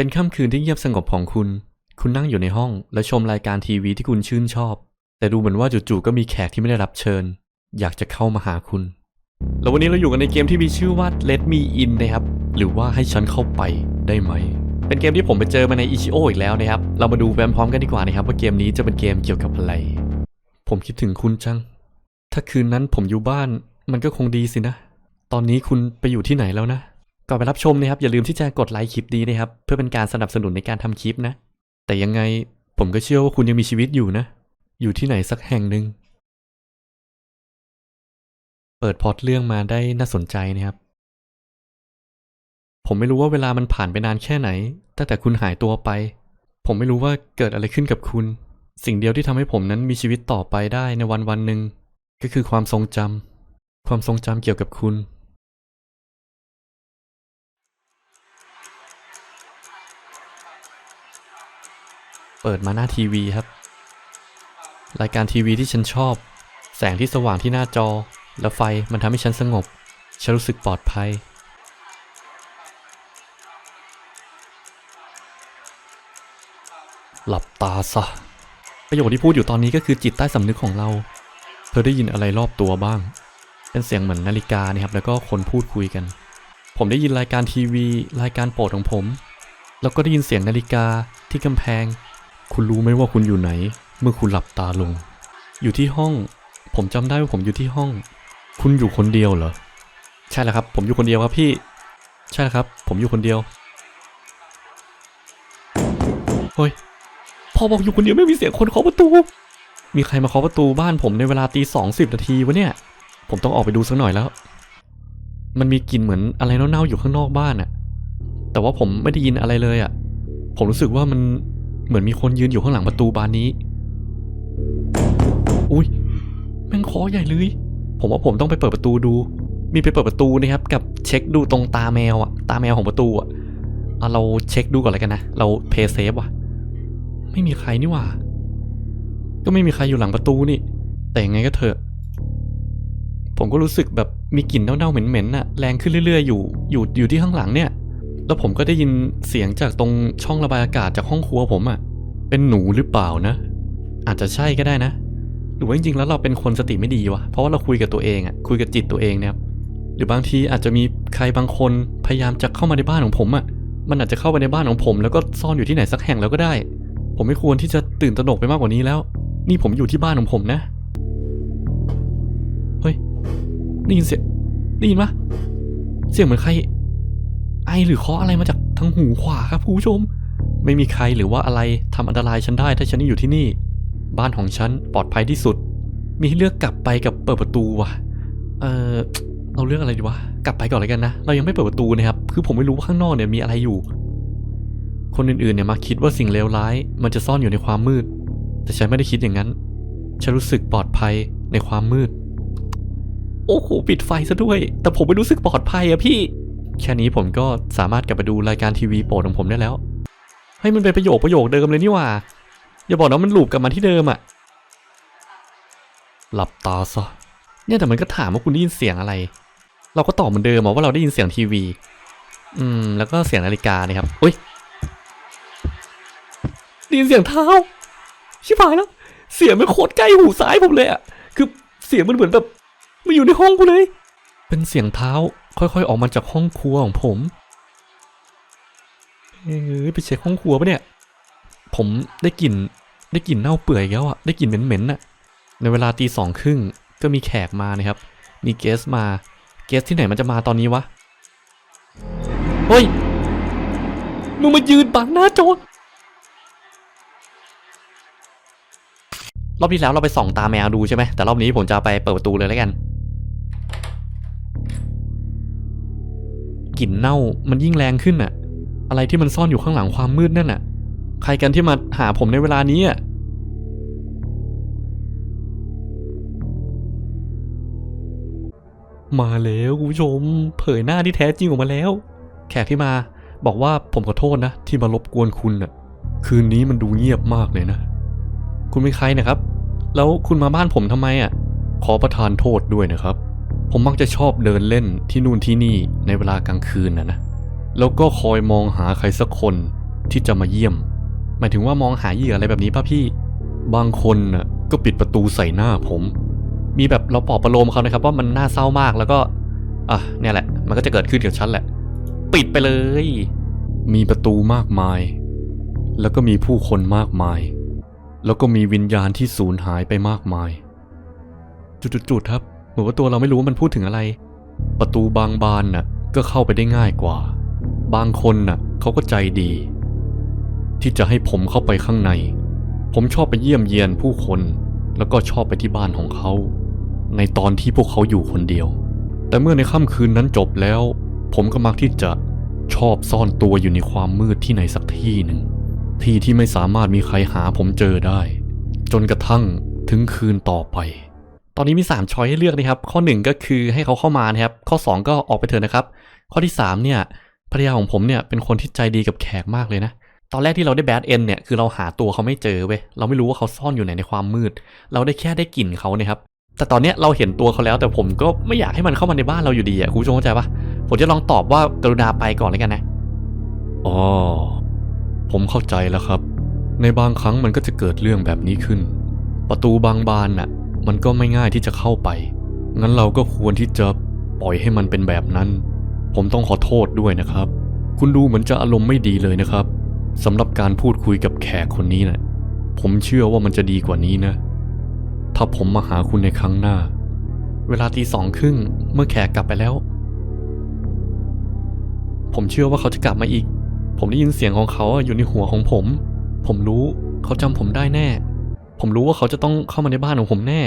เป็นค่ำคืนที่เงียบสงบของคุณ คุณนั่งอยู่ในห้องและชมรายการทีวีที่คุณชื่นชอบ แต่ดูเหมือนว่าจู่ๆก็มีแขกที่ไม่ได้รับเชิญ อยากจะเข้ามาหาคุณ แล้ววันนี้เราอยู่กันในเกมที่มีชื่อว่า Let Me In นะครับ หรือว่าให้ฉันเข้าไปได้ไหม เป็นเกมที่ผมไปเจอมาในอิชิโออีกแล้วนะครับ เรามาดูแวมพร้อมกันดีกว่านะครับว่าเกมนี้จะเป็นเกมเกี่ยวกับอะไร ผมคิดถึงคุณจัง ถ้าคืนนั้นผมอยู่บ้าน มันก็คงดีสินะ ตอนนี้คุณไปอยู่ที่ไหนแล้วนะ ก่อนไปรับชมนะครับอย่าลืมที่จะกดไลค์คลิปนี้นะครับเพื่อเป็นการสนับสนุนในการทำคลิปนะ แต่ยังไงผมก็เชื่อว่าคุณยังมีชีวิตอยู่นะ อยู่ที่ไหนสักแห่งหนึ่งเปิดพอตเรื่องมาได้น่าสนใจนะครับ ผมไม่รู้ว่าเวลามันผ่านไปนานแค่ไหน ตั้งแต่คุณหายตัวไป ผมไม่รู้ว่าเกิดอะไรขึ้นกับคุณ สิ่งเดียวที่ทำให้ผมนั้นมีชีวิตต่อไปได้ในวันวันหนึ่งก็คือความทรงจำความทรงจำเกี่ยวกับคุณ เปิดมาหน้าทีวีครับ รายการทีวีที่ฉันชอบ แสงที่สว่างที่หน้าจอ และไฟมันทำให้ฉันสงบ ฉันรู้สึกปลอดภัย หลับตาซะ ประโยคที่พูดอยู่ตอนนี้ก็คือจิตใต้สำนึกของเรา เธอได้ยินอะไรรอบตัวบ้าง เป็นเสียงเหมือนนาฬิกานะครับ แล้วก็คนพูดคุยกัน ผมได้ยินรายการทีวี รายการโปรดของผม แล้วก็ได้ยินเสียงนาฬิกาที่กำแพง คุณรู้ไหมว่าคุณอยู่ไหน เมื่อคุณหลับตาลง อยู่ที่ห้อง ผมจำได้ว่าผมอยู่ที่ห้อง คุณอยู่คนเดียวเหรอ ใช่แล้วครับ ผมอยู่คนเดียวครับพี่ ใช่แล้วครับ ผมอยู่คนเดียวเฮ้ยพอบอกอยู่คนเดียวไม่มีเสียงคนเคาะประตู มีใครมาเคาะประตูบ้านผมในเวลาตีสองสิบนาทีวะเนี่ย ผมต้องออกไปดูสักหน่อยแล้ว มันมีกลิ่นเหมือนอะไรเน่าๆอยู่ข้างนอกบ้านอะแต่ว่าผมไม่ได้ยินอะไรเลยอะผมรู้สึกว่ามัน เหมือนมีคนยืนอยู่ข้างหลังประตูบานนี้ อุ้ยแม่งคอใหญ่เลย ผมว่าผมต้องไปเปิดประตูดู มีไปเปิดประตูนะครับ กับเช็คดูตรงตาแมวอะตาแมวของประตูอะเอาเราเช็คดูก่อนเลยกันนะ เราเพย์เซฟว่ะ ไม่มีใครนี่หว่า ก็ไม่มีใครอยู่หลังประตูนี่ แต่ยังไงก็เถอะ ผมก็รู้สึกแบบมีกลิ่นเน่าๆเหม็นๆน่ะ แรงขึ้นเรื่อยๆ อยู่ อยู่อยู่ที่ข้างหลังเนี่ย แล้วผมก็ได้ยินเสียงจากตรงช่องระบายอากาศจากห้องครัวผมอะ่ะ เป็นหนูหรือเปล่านะ อาจจะใช่ก็ได้นะ หรือว่าจริงๆ แล้วเราเป็นคนสติไม่ดีวะ เพราะว่าเราคุยกับตัวเองอะ่ะ คุยกับจิตตัวเองนะครับ หรือบางทีอาจจะมีใครบางคนพยายามจะเข้ามาในบ้านของผมอะ่ะ มันอาจจะเข้าไปในบ้านของผม แล้วก็ซ่อนอยู่ที่ไหนสักแห่งแล้วก็ได้ ผมไม่ควรที่จะตื่นตระหนกไปมากกว่านี้แล้ว นี่ผมอยู่ที่บ้านของผมนะ เฮ้ย ได้ยินเสียง ได้ยินปะเสียงเหมือนใคร ไอหรือเคาะอะไรมาจากทางหูขวาครับคุณผู้ชม ไม่มีใครหรือว่าอะไรทำอันตรายฉันได้ถ้าฉันอยู่ที่นี่ บ้านของฉันปลอดภัยที่สุด มีให้เลือกกลับไปกับเปิดประตูว่ะ เออเราเลือกอะไรดีวะ กลับไปก่อนเลยกันนะ เรายังไม่เปิดประตูนะครับ คือผมไม่รู้ว่าข้างนอกเนี่ยมีอะไรอยู่ คนอื่นๆเนี่ยมาคิดว่าสิ่งเลวร้าย มันจะซ่อนอยู่ในความมืด แต่ฉันไม่ได้คิดอย่างนั้น ฉันรู้สึกปลอดภัยในความมืด โอ้โห ปิดไฟซะด้วย แต่ผมไม่รู้สึกปลอดภัยอะพี่ แค่นี้ผมก็สามารถกลับไปดูรายการทีวีโปรดของผมได้แล้ว ให้มันเป็นประโยคประโยคเดิมเลยนี่หว่า อย่าบอกนะมันลูปกลับมาที่เดิมอะหลับตาซะ เนี่ยแต่มันก็ถามว่าคุณได้ยินเสียงอะไร เราก็ตอบเหมือนเดิมว่าเราได้ยินเสียงทีวี อืม แล้วก็เสียงนาฬิกานะครับอุ้ยได้ยินเสียงเท้า ชิบหายแล้ว เสียงมันโคตรใกล้หูซ้ายผมเลยอะคือเสียงมันเหมือนแบบมาอยู่ในห้องกูเลย เป็นเสียงเท้า ค่อยๆ ออกมาจากห้องครัวของผมเอ้ยไปเช็คห้องครัวปะเนี่ย ผมได้กลิ่นได้กลิ่นเน่าเปื่อยแล้วอะได้กลิ่นเหม็นๆน่ะ ในเวลาตีสองครึ่งก็มีแขกมานะครับ มีเกสมา เกสที่ไหนมันจะมาตอนนี้วะ เฮ้ย มึงมายืนบังหน้าจอรอบที่แล้วเราไปส่องตาแมวดูใช่ไหม แต่รอบนี้ผมจะไปเปิดประตูเลยแล้วกัน กลิ่นเน่ามันยิ่งแรงขึ้นอะอะไรที่มันซ่อนอยู่ข้างหลังความมืดนั่นอะใครกันที่มาหาผมในเวลานี้อะมาแล้วคุณผู้ชม เผยหน้าที่แท้จริงออกมาแล้ว แขกที่มาบอกว่าผมขอโทษนะ ที่มารบกวนคุณอะคืนนี้มันดูเงียบมากเลยนะ คุณเป็นใครนะครับ แล้วคุณมาบ้านผมทำไมอะ ขอประทานโทษด้วยนะครับ ผมมักจะชอบเดินเล่นที่นู่นที่นี่ในเวลากลางคืนนะนะ แล้วก็คอยมองหาใครสักคนที่จะมาเยี่ยม หมายถึงว่ามองหาเหยื่ออะไรแบบนี้ป่ะพี่ บางคนน่ะก็ปิดประตูใส่หน้าผม มีแบบเราปลอบประโลมเขานะครับว่ามันน่าเศร้ามากแล้วก็ อะเนี่ยแหละ มันก็จะเกิดขึ้นกับฉันแหละ ปิดไปเลย มีประตูมากมาย แล้วก็มีผู้คนมากมาย แล้วก็มีวิญญาณที่สูญหายไปมากมาย จุดๆครับ มือนว่าตัวเราไม่รู้ว่ามันพูดถึงอะไร ประตูบางบานน่ะก็เข้าไปได้ง่ายกว่า บางคนน่ะเขาก็ใจดี ที่จะให้ผมเข้าไปข้างใน ผมชอบไปเยี่ยมเยียนผู้คน แล้วก็ชอบไปที่บ้านของเขา ในตอนที่พวกเขาอยู่คนเดียว แต่เมื่อในค่ำคืนนั้นจบแล้ว ผมก็มักที่จะชอบซ่อนตัวอยู่ในความมืดที่ไหนสักที่หนึ่ง ที่ที่ไม่สามารถมีใครหาผมเจอได้ จนกระทั่งถึงคืนต่อไป ตอนนี้มี3ช้อยให้เลือกนะครับ ข้อ 1 ก็คือให้เขาเข้ามานะครับ ข้อ 2 ก็ออกไปเถอะนะครับ ข้อที่ 3 เนี่ยภรรยาของผมเนี่ยเป็นคนที่ใจดีกับแขกมากเลยนะ ตอนแรกที่เราได้แบดเอ็นเนี่ยคือเราหาตัวเขาไม่เจอเว้ย เราไม่รู้ว่าเขาซ่อนอยู่ไหนในความมืด เราได้แค่ได้กลิ่นเขาเนี่ยครับ แต่ตอนนี้เราเห็นตัวเขาแล้ว แต่ผมก็ไม่อยากให้มันเข้ามาในบ้านเราอยู่ดีอะคุณผู้ชมเข้าใจปะผมจะลองตอบว่ากรุณาไปก่อนเลยกันนะอ๋อผมเข้าใจแล้วครับ ในบางครั้งมันก็จะเกิดเรื่องแบบนี้ขึ้น ประตูบางบานน่ะ มันก็ไม่ง่ายที่จะเข้าไป งั้นเราก็ควรที่จะปล่อยให้มันเป็นแบบนั้น ผมต้องขอโทษด้วยนะครับ คุณดูเหมือนจะอารมณ์ไม่ดีเลยนะครับสำหรับการพูดคุยกับแขกคนนี้นะ่ะผมเชื่อว่ามันจะดีกว่านี้นะ ถ้าผมมาหาคุณในครั้งหน้า เวลาตีสองครึ่งเมื่อแขกกลับไปแล้ว ผมเชื่อว่าเขาจะกลับมาอีก ผมได้ยินเสียงของเขาอะอยู่ในหัวของผม ผมรู้เขาจำผมได้แน่ ผมรู้ว่าเขาจะต้องเข้ามาในบ้านของผมแน่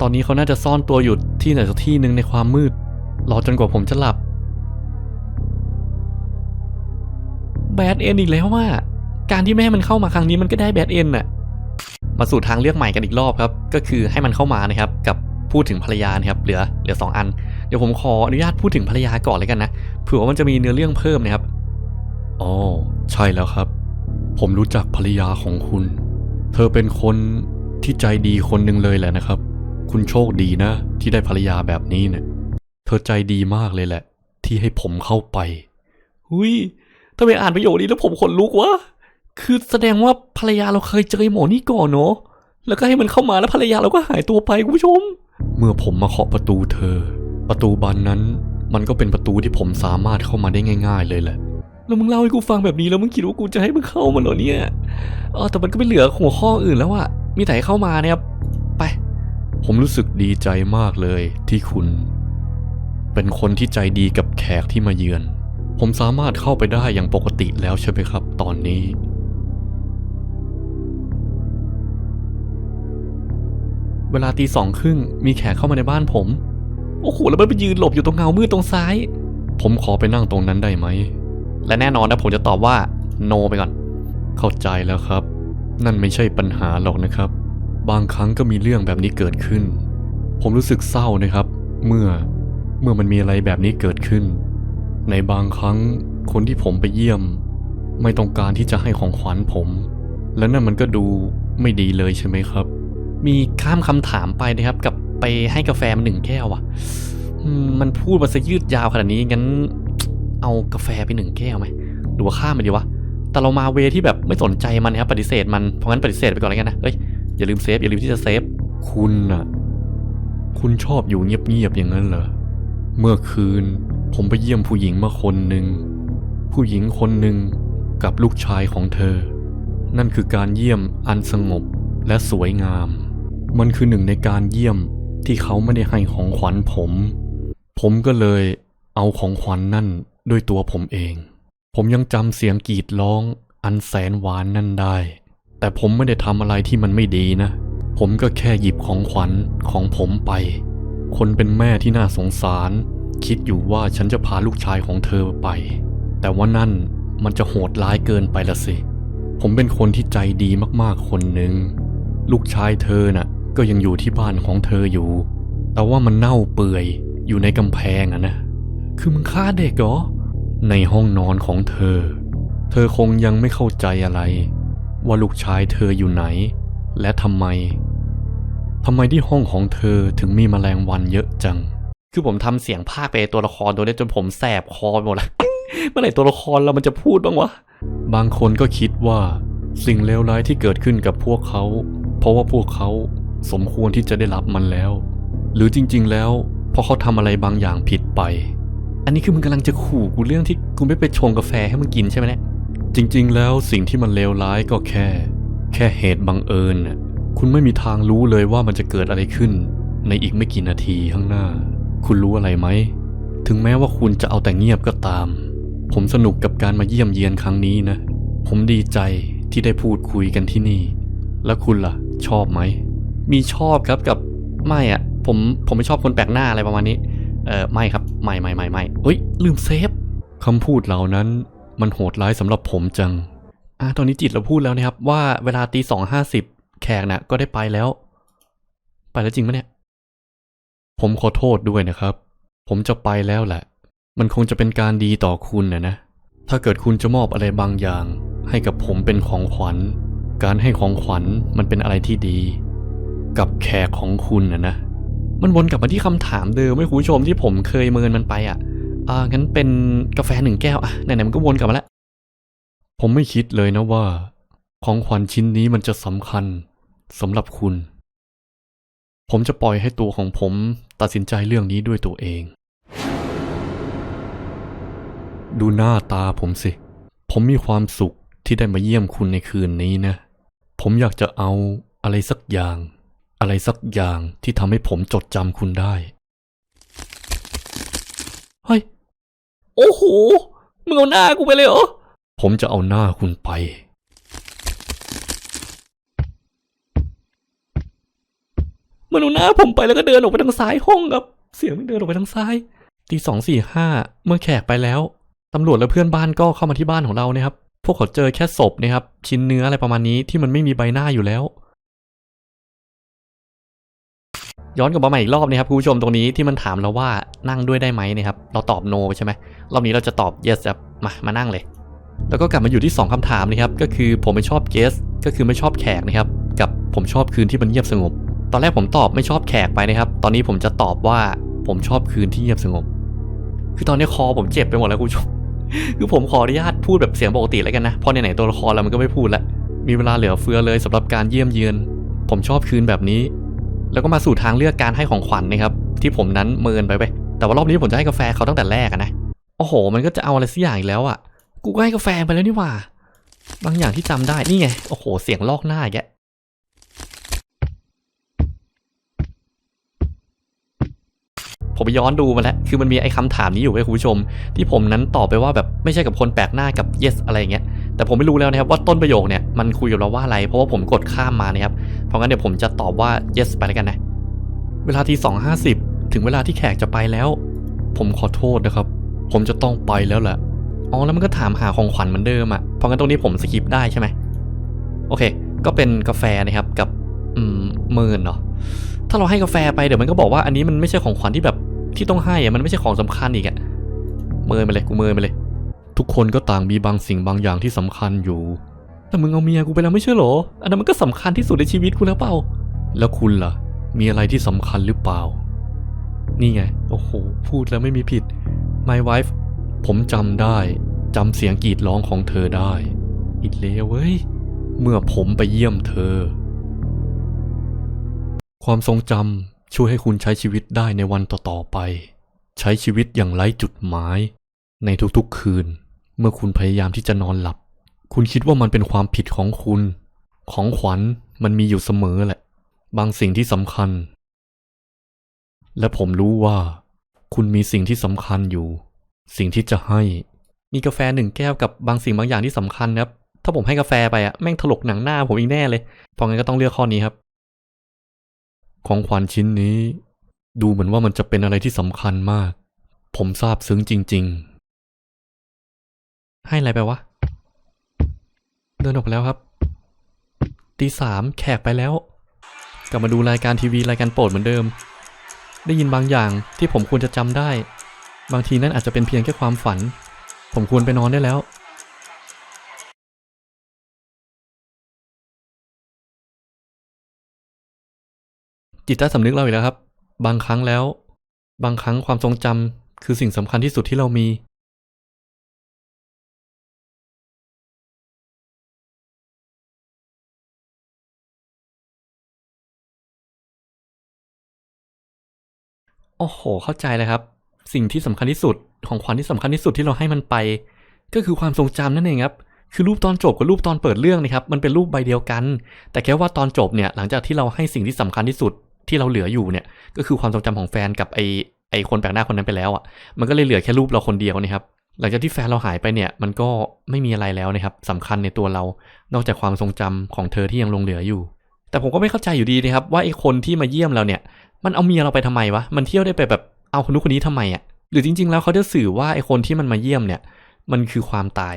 ตอนนี้เขาน่าจะซ่อนตัวอยู่ที่ไหนสักที่หนึ่งในความมืด รอจนกว่าผมจะหลับ แบดเอ็นอีกแล้วว่า การที่ไม่ให้มันเข้ามาครั้งนี้มันก็ได้แบดเอ็นน่ะ มาสู่ทางเลือกใหม่กันอีกรอบครับ ก็คือให้มันเข้ามานะครับ กับพูดถึงภรรยานะครับ เหลือเหลือสองอัน เดี๋ยวผมขออนุญาตพูดถึงภรรยาก่อนเลยกันนะ เผื่อว่ามันจะมีเนื้อเรื่องเพิ่มนะครับ อ๋อ ใช่แล้วครับ ผมรู้จักภรรยาของคุณ เธอเป็นคนที่ใจดีคนหนึ่งเลยแหละนะครับ คุณโชคดีนะ ที่ได้ภรรยาแบบนี้เนี่ย เธอใจดีมากเลยแหละ ที่ให้ผมเข้าไป หุยทำไมอ่านประโยคนี้แล้วผมขนลุกวะ คือแสดงว่าภรรยาเราเคยเจอไอ้หมอนี่ก่อนเนาะ แล้วก็ให้มันเข้ามาแล้วภรรยาเราก็หายตัวไปคุณผู้ชม เมื่อผมมาเคาะประตูเธอ ประตูบานนั้น มันก็เป็นประตูที่ผมสามารถเข้ามาได้ง่าย ๆ เลยแหละ แล้วมึงเล่าให้กูฟังแบบนี้แล้วมึงคิดว่ากูจะให้มึงเข้ามาเหรอเนี่ยเออแต่มันก็ไม่เหลือหัวข้ออื่นแล้วอะมีแต่เข้ามาเนี่ยครับไป ผมรู้สึกดีใจมากเลยที่คุณ เป็นคนที่ใจดีกับแขกที่มาเยือน ผมสามารถเข้าไปได้อย่างปกติแล้วใช่ไหมครับ ตอนนี้เวลาตีสองครึ่งมีแขกเข้ามาในบ้านผม โอ้โห แล้วมันไปยืนหลบอยู่ตรงเงามืดตรงซ้าย ผมขอไปนั่งตรงนั้นได้ไหม และแน่นอนนะผมจะตอบว่า no ไปก่อน เข้าใจแล้วครับ นั่นไม่ใช่ปัญหาหรอกนะครับ บางครั้งก็มีเรื่องแบบนี้เกิดขึ้น ผมรู้สึกเศร้านะครับ เมื่อเมื่อมันมีอะไรแบบนี้เกิดขึ้น ในบางครั้งคนที่ผมไปเยี่ยม ไม่ต้องการที่จะให้ของขวัญผม และนั่นมันก็ดูไม่ดีเลยใช่ไหมครับ มีข้ามคำถามไปนะครับ กับไปให้กาแฟมันหนึ่งแก้วอะอืมมันพูดมาซะยืดยาวขนาดนี้งั้น เอากาแฟไปหนึ่งแก้วไหมหรือว่าข้ามไปดีวะ แต่เรามาเวที่แบบไม่สนใจมันนะครับปฏิเสธมันเพราะงั้นปฏิเสธไปก่อนแล้วกันนะเอ้ยอย่าลืมเซฟอย่าลืมที่จะเซฟคุณน่ะคุณชอบอยู่เงียบๆอย่างนั้นเหรอเมื่อคืนผมไปเยี่ยมผู้หญิงมาคนหนึ่งผู้หญิงคนหนึ่งกับลูกชายของเธอ นั่นคือการเยี่ยมอันสงบและสวยงาม มันคือหนึ่งในการเยี่ยมที่เขาไม่ได้ให้ของขวัญผม ผมก็เลยเอาของขวัญนนั่น ด้วยตัวผมเอง ผมยังจำเสียงกรีดร้องอันแสนหวานนั่นได้ แต่ผมไม่ได้ทำอะไรที่มันไม่ดีนะ ผมก็แค่หยิบของขวัญของผมไป คนเป็นแม่ที่น่าสงสาร คิดอยู่ว่าฉันจะพาลูกชายของเธอไป แต่ว่านั่นมันจะโหดร้ายเกินไปละสิ ผมเป็นคนที่ใจดีมากๆคนหนึ่ง ลูกชายเธอน่ะ ก็ยังอยู่ที่บ้านของเธออยู่ แต่ว่ามันเน่าเปื่อยอยู่ในกำแพงอะนะ คือมึงฆ่าเด็กเหรอ ในห้องนอนของเธอ เธอคงยังไม่เข้าใจอะไร ว่าลูกชายเธออยู่ไหน และทำไมทำไมที่ห้องของเธอถึงมีแมลงวันเยอะจัง คือผมทำเสียงภาคไปตัวละครตัวนี้จนผมแสบคอหมดล้วเมื่อไหร่ตัวละครเรามันจะพูดบ้างวะ บางคนก็คิดว่าสิ่งเลวร้ายที่เกิดขึ้นกับพวกเขา เพราะว่าพวกเขาสมควรที่จะได้รับมันแล้ว หรือจริง ๆ แล้วเพราะเขาทำอะไรบางอย่างผิดไป นนี้คือมึงกำลังจะขู่กูเรื่องที่กูไม่ไปชงกาแฟให้มึงกินใช่ไหมเนี่ยจริง ๆ แล้วสิ่งที่มันเลวร้ายก็แค่ แค่เหตุบังเอิญน่ะคุณไม่มีทางรู้เลยว่ามันจะเกิดอะไรขึ้น ในอีกไม่กี่นาทีข้างหน้า คุณรู้อะไรไหม ถึงแม้ว่าคุณจะเอาแต่เงียบก็ตาม ผมสนุกกับการมาเยี่ยมเยียนครั้งนี้นะ ผมดีใจที่ได้พูดคุยกันที่นี่ แล้วคุณล่ะ ชอบไหม มีชอบครับกับไม่อะผมผมไม่ชอบคนแปลกหน้าอะไรประมาณนี้ เออไม่ครับ ไม่ไม่ไม่ไม่เอ้ย ลืมเซฟคำพูดเหล่านั้นมันโหดร้ายสำหรับผมจัง อะตอนนี้จิตเราพูดแล้วนะครับ ว่าเวลาตีสองห้าสิบแขกน่ะ ก็ได้ไปแล้ว ไปแล้วจริงปะเนี่ย ผมขอโทษด้วยนะครับ ผมจะไปแล้วแหละ มันคงจะเป็นการดีต่อคุณนะนะ ถ้าเกิดคุณจะมอบอะไรบางอย่าง ให้กับผมเป็นของขวัญ การให้ของขวัญมันเป็นอะไรที่ดี กับแขกของคุณนะนะ มันวนกลับมาที่คำถามเดิมไม่คุณผู้ชมที่ผมเคยเมินมันไปอะ อ่างั้นเป็นกาแฟหนึ่งแก้วอะไหนๆมันก็วนกลับมาแล้ว ผมไม่คิดเลยนะว่า ของขวัญชิ้นนี้มันจะสำคัญสำหรับคุณ ผมจะปล่อยให้ตัวของผมตัดสินใจเรื่องนี้ด้วยตัวเอง ดูหน้าตาผมสิ ผมมีความสุขที่ได้มาเยี่ยมคุณในคืนนี้นะ ผมอยากจะเอาอะไรสักอย่าง อะไรสักอย่างที่ทำให้ผมจดจำคุณได้ เฮ้ย โอ้โห มึงเอาหน้ากูไปเลยเหรอ ผมจะเอาหน้าคุณไป มันเอาหน้าผมไปแล้วก็เดินออกไปทางซ้ายห้องครับ เสียงมันเดินออกไปทางซ้ายตีสองสี่ห้าเมื่อแขกไปแล้วตำรวจและเพื่อนบ้านก็เข้ามาที่บ้านของเรานะครับ พวกเขาเจอแค่ศพนะครับ ชิ้นเนื้ออะไรประมาณนี้ที่มันไม่มีใบหน้าอยู่แล้ว ย้อนกลับมาใหม่อีกรอบนะครับคุณผู้ชมตรงนี้ที่มันถามเราว่านั่งด้วยได้ไหมนะครับเราตอบ no ใช่ไหมรอบนี้เราจะตอบ yes ครับมามานั่งเลย แล้วก็กลับมาอยู่ที่ 2คำถามนะครับก็คือผมไม่ชอบ guest ก็คือไม่ชอบแขกนะครับกับผมชอบคืนที่มันเงียบสงบ ตอนแรกผมตอบไม่ชอบแขกไปนะครับ ตอนนี้ผมจะตอบว่าผมชอบคืนที่เงียบสงบ คือตอนนี้คอผมเจ็บไปหมดแล้วคุณผู้ชมคือผมขออนุญาตพูดแบบเสียงปกติแล้วกันนะพราะไหนๆตัวละครเรามันก็ไม่พูดละมีเวลาเหลือเฟือเลยสำหรับการเยี่ยมเยือน ผมชอบคืนแบบนี้ แล้วก็มาสู่ทางเลือกการให้ของขวัญนะครับ ที่ผมนั้นเมินไปไป แต่ว่ารอบนี้ผมจะให้กาแฟเขาตั้งแต่แรกนะโอ้โห มันก็จะเอาอะไรสักอย่างอีกแล้วอะกูก็ให้กาแฟไปแล้วนี่ว่า บางอย่างที่จำได้นี่ไง โอ้โห เสียงลอกหน้าอีกแก ผมไปย้อนดูมาแล้ว คือมันมีไอ้คำถามนี้อยู่ไว้ยคุณผู้ชม ที่ผมนั้นตอบไปว่าแบบไม่ใช่กับคนแปลกหน้ากับ yes อะไรเงี้ย แต่ผมไม่รู้แล้วนะครับว่าต้นประโยคเนี่ยมันคุยกับเราว่าอะไร เพราะว่าผมกดข้ามมานะครับ เพราะงั้นเดี๋ยวผมจะตอบว่า yes ไปแล้วกันนะ เวลาที่2.50 ถึงเวลาที่แขกจะไปแล้ว ผมขอโทษนะครับ ผมจะต้องไปแล้วแหละ อ๋อแล้วมันก็ถามหาของขวัญเหมือนเดิมอะ่ะ เพราะงั้นตรงนี้ผมสกิปได้ใช่ไหมโอเค ก็เป็นกาแฟนะครับกับอืมเมินเนาะถ้าเราให้กาแฟไปเดี๋ยวมันก็บอกว่าอันนี้มันไม่ใช่ของขวัญที่แบบ ที่ต้องให้อะมันไม่ใช่ของสำคัญอีกอะเมินไปเลยกูเมินไปเลย ทุกคนก็ต่างมีบางสิ่งบางอย่างที่สำคัญอยู่ แต่มึงเอาเมียกูไปแล้วไม่ใช่หรอ อันนั้นมันก็สำคัญที่สุดในชีวิตกูแล้วเปล่า แล้วคุณล่ะ มีอะไรที่สำคัญหรือเปล่า นี่ไง โอ้โห พูดแล้วไม่มีผิด my wife ผมจำได้จำเสียงกรีดร้องของเธอได้ อีกแล้วเว้ย เมื่อผมไปเยี่ยมเธอ ความทรงจำ ช่วยให้คุณใช้ชีวิตได้ในวันต่อๆไป ใช้ชีวิตอย่างไร้จุดหมาย ในทุกๆคืน เมื่อคุณพยายามที่จะนอนหลับ คุณคิดว่ามันเป็นความผิดของคุณ ของขวัญมันมีอยู่เสมอแหละ บางสิ่งที่สำคัญ และผมรู้ว่า คุณมีสิ่งที่สำคัญอยู่ สิ่งที่จะให้ มีกาแฟหนึ่งแก้วกับบางสิ่งบางอย่างที่สำคัญครับถ้าผมให้กาแฟไปอะแม่งถลกหนังหน้าผมอีกแน่เลย เพราะงั้นก็ต้องเลือกข้อนี้ครับ ของขวัญชิ้นนี้ ดูเหมือนว่ามันจะเป็นอะไรที่สำคัญมาก ผมซาบซึ้งจริง ๆ ให้อะไรไปวะ เดินออกไปแล้วครับ ตีสามแขกไปแล้ว กลับมาดูรายการทีวีรายการโปรดเหมือนเดิม ได้ยินบางอย่างที่ผมควรจะจำได้ บางทีนั่นอาจจะเป็นเพียงแค่ความฝัน ผมควรไปนอนได้แล้ว จิตใต้สำนึกเราอีกแล้วครับ บางครั้งแล้ว บางครั้งความทรงจำคือสิ่งสำคัญที่สุดที่เรามี โอ้โห เข้าใจเลยครับ สิ่งที่สำคัญที่สุดของขวัญที่สำคัญที่สุดที่เราให้มันไป ก็คือความทรงจำนั่นเองครับคือรูปตอนจบกับรูปตอนเปิดเรื่องนะครับ มันเป็นรูปใบเดียวกัน แต่แค่ว่าตอนจบเนี่ยหลังจากที่เราให้สิ่งที่สำคัญที่สุด ที่เราเหลืออยู่เนี่ย ก็คือความทรงจำของแฟนกับไอไอคนแปลกหน้าคนนั้นไปแล้วอะ มันก็เลยเหลือแค่รูปเราคนเดียวนะครับ หลังจากที่แฟนเราหายไปเนี่ย มันก็ไม่มีอะไรแล้วนะครับสำคัญในตัวเรา นอกจากความทรงจำของเธอที่ยังลงเหลืออยู่ แต่ผมก็ไม่เข้าใจอยู่ดีนะครับ ว่าไอคนที่มาเยี่ยมเราเนี่ย มันเอาเมียเราไปทำไมวะ มันเที่ยวได้ไปแบบเอาคนนู้นคนนี้ทำไมอะ่ะ หรือจริง ๆ แล้วเขาจะสื่อว่าไอคนที่มันมาเยี่ยมเนี่ย มันคือความตาย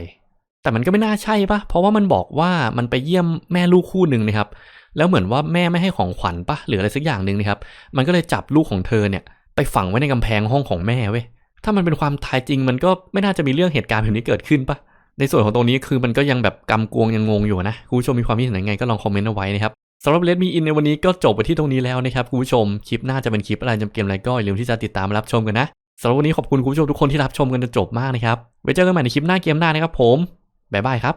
แต่มันก็ไม่น่าใช่ปะเพราะว่ามันบอกว่ามันไปเยี่ยมแม่ลูกคู่หนึ่งนะครับ แล้วเหมือนว่าแม่ไม่ให้ของขวัญปะหรืออะไรสักอย่างหนึ่งนะครับ มันก็เลยจับลูกของเธอเนี่ย ไปฝังไว้ในกำแพงห้องของแม่เว้ยถ้ามันเป็นความตายจริง มันก็ไม่น่าจะมีเรื่องเหตุการณ์แบบนี้เกิดขึ้นปะในส่วนของตรงนี้คือมันก็ยังแบบกำกวงยังงงอยู่นะคุณผู้ชมมีความคิดเห็นยังไงก็ลองคอมเมนต์เอาไว้นะครับสำหรับเลดมีอินในวันนี้ก็จบไปที่ตรงนี้แล้วนะครับคุณผู้ชมคลิปหน้าจะเป็นคลิปอะไรจำเกมอะไรก็อย่าลืมที่จะติดตามรับชมกันนะสำหรับวันนี้ขอบคุณคุณผู้ชมทุกคนที่รับชมกันจนจบมากนะครับไว้เจอกันใหม่ในคลิปหน้าเกมหน้านะครับผมบ๊ายบายครับ